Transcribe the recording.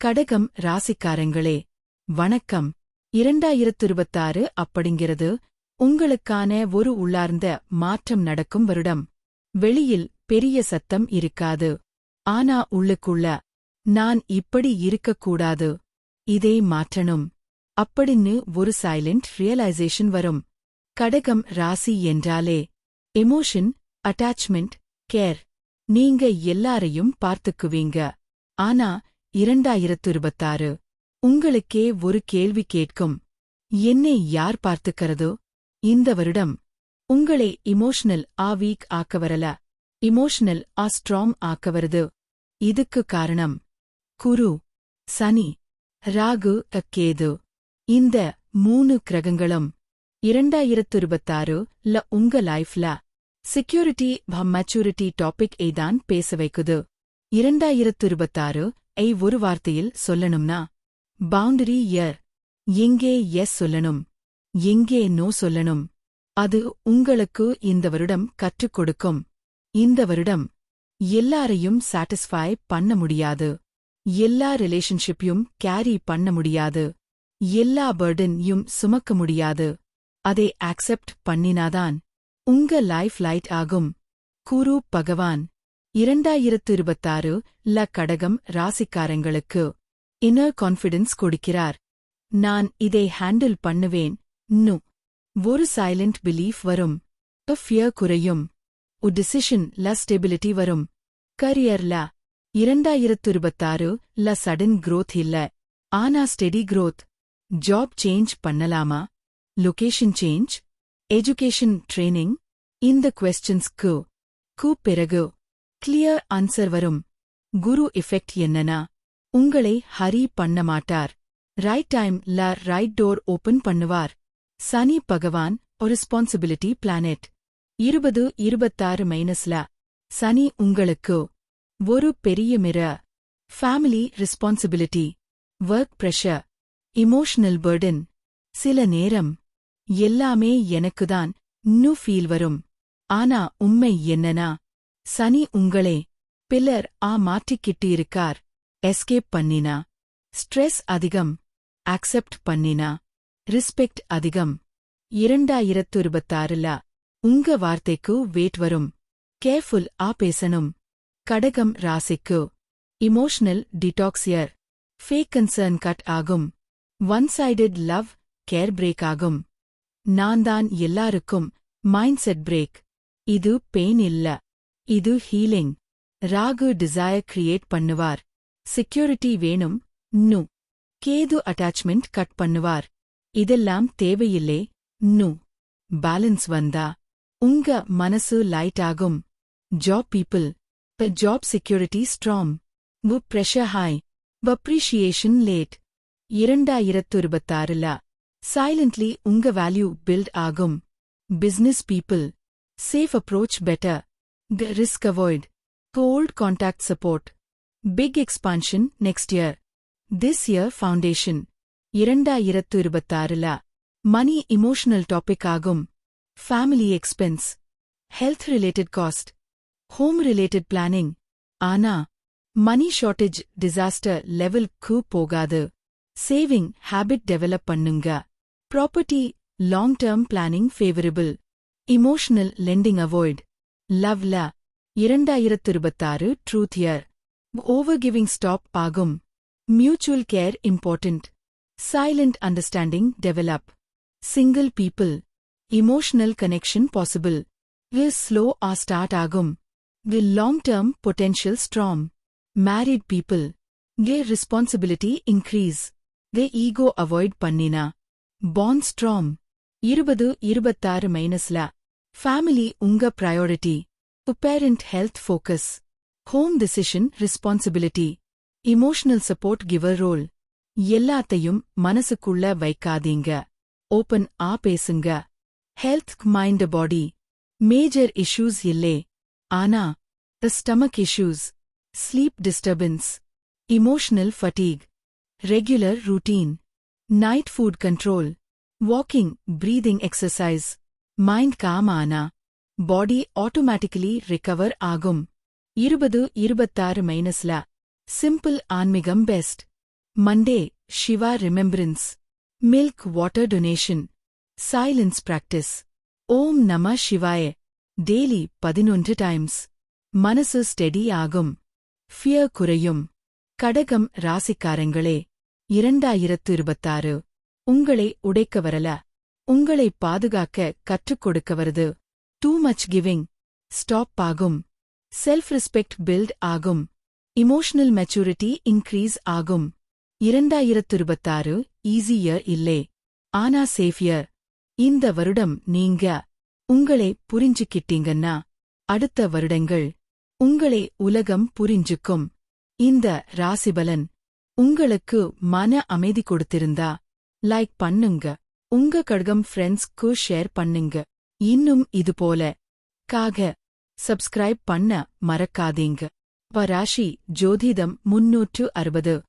கடகம் ராசிக்காரங்களே வணக்கம். இரண்டாயிரத்து இருபத்தாறு அப்படிங்கிறது. உங்களுக்கான ஒரு உள்ளார்ந்த மாற்றம் நடக்கும் வருடம். வெளியில் பெரிய சத்தம் இருக்காது. ஆனா உள்ளுக்குள்ள நான் இப்படி இருக்கக்கூடாது. இதே மாற்றணும். அப்படின்னு ஒரு சைலண்ட் ரியலைசேஷன் வரும். கடகம் ராசி என்றாலே எமோஷன் அட்டாச்மெண்ட் கேர் நீங்க எல்லாரையும் பார்த்துக்குவீங்க. ஆனா இரண்டாயிரத்து இருபத்தாறு உங்களுக்கே ஒரு கேள்வி கேட்கும். என்னை யார் பார்த்துக்கறதோ? இந்த வருடம். உங்களை இமோஷனல் ஆ வீக் ஆக்க வரல. இமோஷனல் ஆ ஸ்ட்ராங் ஆக்க வருது. இதுக்கு காரணம். குரு சனி ராகு கேது. இந்த மூணு கிரகங்களும். இரண்டாயிரத்து இருபத்தாறு ல. உங்க லைஃப்ல செக்யூரிட்டி மெச்சூரிட்டி டாபிக் ஏதான் பேச வைக்குது. இரண்டாயிரத்து இருபத்தாறு ஐ ஒரு வார்த்தையில் சொல்லணும்னா பவுண்டரி எர் எங்கே எஸ் சொல்லணும் எங்கே நோ சொல்லணும் அது உங்களுக்கு இந்த வருடம் கற்றுக் கொடுக்கும். இந்த வருடம் எல்லாரையும் சாட்டிஸ்ஃபை பண்ண முடியாது. எல்லா ரிலேஷன்ஷிப்பையும் கேரி பண்ண முடியாது. எல்லா பர்டன்யும் சுமக்க முடியாது. அதை ஆக்செப்ட் பண்ணினாதான் உங்க லைஃப் லைட் ஆகும். குரு பகவான் இரண்டாயிரத்து இருபத்தாறு ல கடகம் ராசிக்காரங்களுக்கு இன்னர் கான்ஃபிடன்ஸ் கொடுக்கிறார். நான் இதை ஹேண்டில் பண்ணுவேன். நு. ஒரு சைலண்ட் பிலீஃப் வரும். ஃபியர் குறையும். உ டிசிஷன் ல ஸ்டெபிலிட்டி வரும். கரியர்ல இரண்டாயிரத்து இருபத்தாறு ல சடன் க்ரோத் இல்ல. ஆனா ஸ்டெடி க்ரோத் ஜாப் சேஞ்ச் பண்ணலாமா? லொகேஷன் சேஞ்ச் எஜுகேஷன் ட்ரெய்னிங் இந்த கொஸ்டின்ஸ்க்கு கு பிறகு கிளியர் ஆன்சர் வரும். குரு எஃபெக்ட் என்னனா உங்களை ஹரி பண்ண மாட்டார். ரைட் டைம் ல ரைட் டோர் ஓபன் பண்ணுவார். சனி பகவான் ஒரு ரெஸ்பான்சிபிலிட்டி பிளானெட் இருபது இருபத்தாறு மைனஸ்ல சனி உங்களுக்கு ஒரு பெரிய மிர family responsibility work pressure emotional burden சில நேரம் எல்லாமே எனக்குதான் நு ஃபீல் வரும். ஆனா உண்மை என்னனா சனி உங்களே. பில்லர் ஆ மாற்றிக்கிட்டிருக்கார். எஸ்கேப் பண்ணினா. ஸ்ட்ரெஸ் அதிகம். அக்செப்ட் பண்ணினா. ரிஸ்பெக்ட் அதிகம். இரண்டாயிரத்து இருபத்தாறுல உங்க வார்த்தைக்கு வேட் வரும். கேர்ஃபுல் ஆ பேசணும். கடகம் ராசிக்கு. இமோஷனல் டிடாக்ஸியர். ஃபேக் கன்சர்ன் கட் ஆகும். One sided love care break ஆகும். நான் தான் எல்லாருக்கும் மைண்ட் செட் பிரேக். இது பெயின் இல்ல. இது ஹீலிங். ராகு டிசையர் கிரியேட் பண்ணுவார். செக்யூரிட்டி வேணும். நு. கேது அட்டாச்மெண்ட் கட் பண்ணுவார். இதெல்லாம் தேவையில்லை. நு. பேலன்ஸ் வந்தா. உங்க மனசு லைட் ஆகும். ஜாப் பீப்புள் ப ஜாப் செக்யூரிட்டி ஸ்ட்ராங் வு ப்ரெஷர் ஹை அப்ரிஷியேஷன் லேட் இரண்டாயிரத்து இருபத்தாறுல சைலண்ட்லி உங்க வேல்யூ பில்ட் ஆகும். Business people safe approach better The risk avoid. Cold contact support. Big expansion next year. This year foundation இரண்டாயிரத்து இருபத்தாறுல. Money emotional topic ஆகும். Family expense health related cost home related planning ஆனா money shortage disaster லெவல்க்கு போகாது. Saving habit develop பண்ணுங்க. Property long term planning favourable emotional lending avoid லவ்ல. இரண்டாயிரத்து இருபத்தாறு truth year over giving stop ஆகும். Mutual care important silent understanding develop single people emotional connection possible will slow ah start ஆகும். Will long term potential strong married people K responsibility increase the ego avoid பண்ணினா. Bond strong இருபது இருபத்தாறு மைனஸ்ல family உங்க priority parent health focus home decision responsibility emotional support giver role எல்லாத்தையும் மனசுக்குள்ள வைக்காதீங்க open ஆ பேசுங்க health mind body major issues இல்லே ஆனா stomach issues sleep disturbance emotional fatigue regular routine night food control walking breathing exercise Mind calm ஆனா body automatically recover ஆகும். இருபது இருபத்தாறு மைனஸ்ல சிம்பிள் ஆன்மீகம் best Monday Shiva remembrance milk water donation silence practice ஓம் நம சிவாய டெய்லி பதினொன்று டைம்ஸ் மனசு ஸ்டெடி ஆகும். ஃபியர் குறையும். கடகம் ராசிக்காரங்களே இரண்டாயிரத்து இருபத்தாறு. உங்களை உடைக்க வரல. உங்களை பாதுகாக்க கற்றுக் கொடுக்க வருது. டூ மச் கிவிங் ஸ்டாப் ஆகும். செல்ஃப் ரெஸ்பெக்ட் பில்ட் ஆகும். இமோஷனல் மெச்சூரிட்டி இன்க்ரீஸ் ஆகும். இரண்டாயிரத்து இருபத்தாறு ஈஸியர் இல்லே. ஆனா சேஃபியர் இந்த வருடம் நீங்க உங்களை புரிஞ்சுக்கிட்டீங்கன்னா அடுத்த வருடங்கள் உங்களை உலகம் புரிஞ்சுக்கும். இந்த ராசிபலன் உங்களுக்கு மன அமைதி கொடுத்திருந்தா லைக் பண்ணுங்க. உங்க கடுகம் ஃப்ரெண்ட்ஸ்க்கு ஷேர் பண்ணுங்க. இன்னும் இது போல. காக சப்ஸ்கிரைப் பண்ண மறக்காதீங்க. பராஷி ஜோதிடம் முன்னூற்று அறுபது.